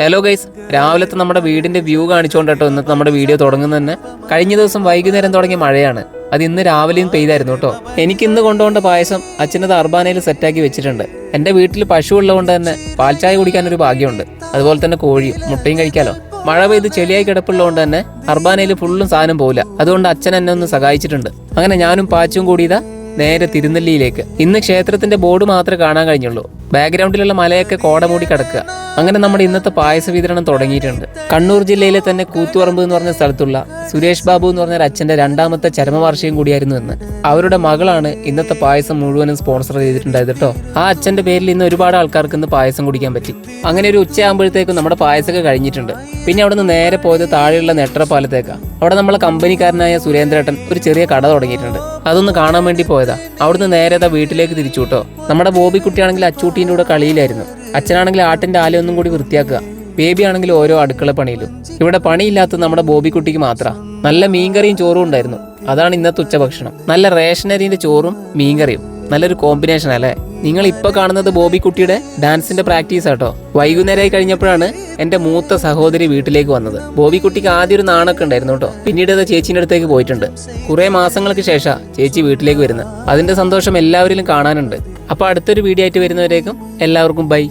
Hello guys രാവിലത്തെ നമ്മുടെ വീടിന്റെ വ്യൂ കാണിച്ചുകൊണ്ട് കേട്ടോ ഇന്നത്തെ നമ്മുടെ വീഡിയോ തുടങ്ങുന്ന തന്നെ കഴിഞ്ഞ ദിവസം വൈകുന്നേരം തുടങ്ങിയ മഴയാണ്. അത് ഇന്ന് രാവിലെയും പെയ്തായിരുന്നു കേട്ടോ. എനിക്ക് ഇന്ന് കൊണ്ടുപോകേണ്ട പായസം അച്ഛനത് അർബാനയിൽ സെറ്റാക്കി വെച്ചിട്ടുണ്ട്. എന്റെ വീട്ടിൽ പശു ഉള്ളതുകൊണ്ട് തന്നെ പാൽച്ചായ കുടിക്കാൻ ഒരു ഭാഗ്യമുണ്ട്. അതുപോലെ തന്നെ കോഴിയും മുട്ടയും കഴിക്കാലോ. മഴ പെയ്ത് ചെളിയായി കിടപ്പുള്ളതുകൊണ്ട് തന്നെ അർബാനയിൽ ഫുള്ളും സാധനം പോകില്ല അതുകൊണ്ട് അച്ഛൻ എന്നെ ഒന്ന് സഹായിച്ചിട്ടുണ്ട്. അങ്ങനെ ഞാനും പാച്ചും കൂടിയതാ നേരെ തിരുനെല്ലിയിലേക്ക്. ഇന്ന് ക്ഷേത്രത്തിന്റെ ബോർഡ് മാത്രമേ കാണാൻ കഴിഞ്ഞുള്ളൂ. ബാക്ക്ഗ്രൗണ്ടിലുള്ള മലയൊക്കെ കോട മൂടി കിടക്കുക. അങ്ങനെ നമ്മുടെ ഇന്നത്തെ പായസ വിതരണം തുടങ്ങിയിട്ടുണ്ട്. കണ്ണൂർ ജില്ലയിലെ തന്നെ കൂത്തുപറമ്പ് എന്ന് പറഞ്ഞ സ്ഥലത്തുള്ള സുരേഷ് ബാബു എന്ന് പറഞ്ഞ അച്ഛന്റെ രണ്ടാമത്തെ ചരമവാർഷികം കൂടിയായിരുന്നു ഇന്ന്. അവരുടെ മകളാണ് ഇന്നത്തെ പായസം മുഴുവനും സ്പോൺസർ ചെയ്തിട്ടുണ്ടായത് കേട്ടോ. ആ അച്ഛന്റെ പേരിൽ ഇന്ന് ഒരുപാട് ആൾക്കാർക്ക് ഇന്ന് പായസം കുടിക്കാൻ പറ്റി. അങ്ങനെ ഒരു ഉച്ചയാകുമ്പോഴത്തേക്കും നമ്മുടെ പായസമൊക്കെ കഴിഞ്ഞിട്ടുണ്ട്. പിന്നെ അവിടെ നിന്ന് നേരെ പോയത് താഴെയുള്ള നെട്ടറപ്പാലത്തേക്കാണ് അവിടെ നമ്മളെ കമ്പനിക്കാരനായ സുരേന്ദ്രേട്ടൻ ഒരു ചെറിയ കട തുടങ്ങിയിട്ടുണ്ട്. അതൊന്ന് കാണാൻ വേണ്ടി പോയതാ. അവിടുന്ന് നേരെ വീട്ടിലേക്ക് തിരിച്ചു കേട്ടോ. നമ്മുടെ ബോബിക്കുട്ടിയാണെങ്കിൽ അച്ചൂട്ടീന്റെ കൂടെ കളിയിലായിരുന്നു. അച്ഛനാണെങ്കിൽ ആട്ടിന്റെ ആലയൊന്നും കൂടി വൃത്തിയാക്കുക. ബേബി ആണെങ്കിൽ ഓരോ അടുക്കള പണിയിലും. ഇവിടെ പണിയില്ലാത്തത് നമ്മുടെ ബോബിക്കുട്ടിക്ക് മാത്രം. നല്ല മീൻകറിയും ചോറും ഉണ്ടായിരുന്നു. അതാണ് ഇന്നത്തെ ഉച്ചഭക്ഷണം നല്ല റേഷനരിന്റെ ചോറും മീൻകറിയും. നല്ലൊരു കോമ്പിനേഷൻ അല്ലേ? നിങ്ങൾ ഇപ്പോൾ കാണുന്നത് ബോബിക്കുട്ടിയുടെ ഡാൻസിന്റെ പ്രാക്ടീസ് ആട്ടോ. വൈകുന്നേരമായി കഴിഞ്ഞപ്പോഴാണ് എന്റെ മൂത്ത സഹോദരി വീട്ടിലേക്ക് വന്നത്. ബോബിക്കുട്ടിക്ക് ആദ്യം ഒരു നാണൊക്കെ ഉണ്ടായിരുന്നു കേട്ടോ. പിന്നീട് അത് ചേച്ചീന്റെ അടുത്തേക്ക് പോയിട്ടുണ്ട്. കുറേ മാസങ്ങൾക്ക് ശേഷം ചേച്ചി വീട്ടിലേക്ക് വരുന്നത്. അതിന്റെ സന്തോഷം എല്ലാവരിലും കാണാനുണ്ട്. അപ്പൊ അടുത്തൊരു വീഡിയോ ആയിട്ട് വരുന്നവരേക്കും എല്ലാവർക്കും ബൈ